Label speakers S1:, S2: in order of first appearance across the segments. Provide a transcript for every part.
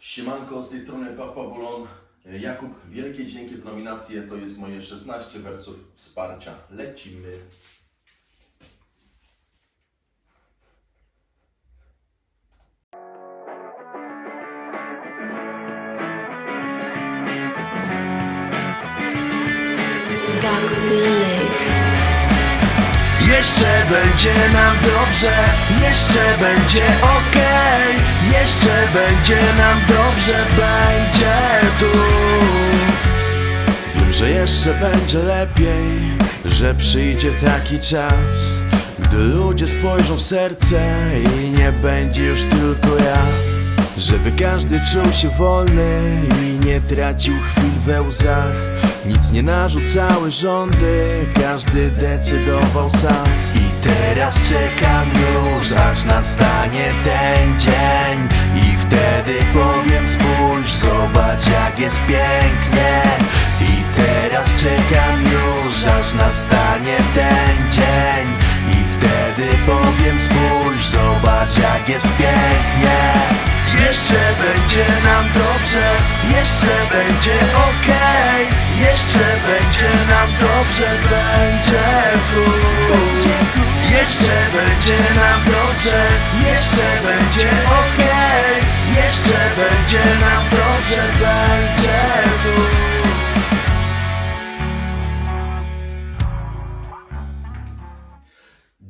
S1: Siemanko, z tej strony Paw Pawulon. Jakub, wielkie dzięki za nominację. To jest moje 16 wersów wsparcia. Lecimy.
S2: Jeszcze będzie nam dobrze, jeszcze będzie okej Jeszcze będzie nam dobrze, będzie tu. Wiem, że jeszcze będzie lepiej, że przyjdzie taki czas Gdy ludzie spojrzą w serce i nie będzie już tylko ja. Żeby każdy czuł się wolny i nie tracił chwil we łzach. Nic nie narzucały rządy, każdy decydował sam. I teraz czekam już, aż nastanie ten dzień aż nastanie ten dzień I wtedy powiem spójrz, zobacz jak jest pięknie. Jeszcze będzie nam dobrze, jeszcze będzie okej. Jeszcze będzie nam dobrze, będzie tu Jeszcze będzie nam dobrze, jeszcze będzie okej. Jeszcze będzie nam dobrze, będzie tu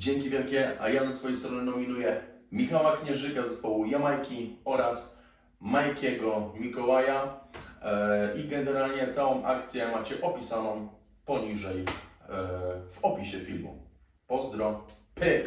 S1: Dzięki wielkie, a ja ze swojej strony nominuję Michała Knieżyka z zespołu Jamajki oraz Majkiego Mikołaja. E, I generalnie całą akcję macie opisaną poniżej e, w opisie filmu. Pozdro, pyk!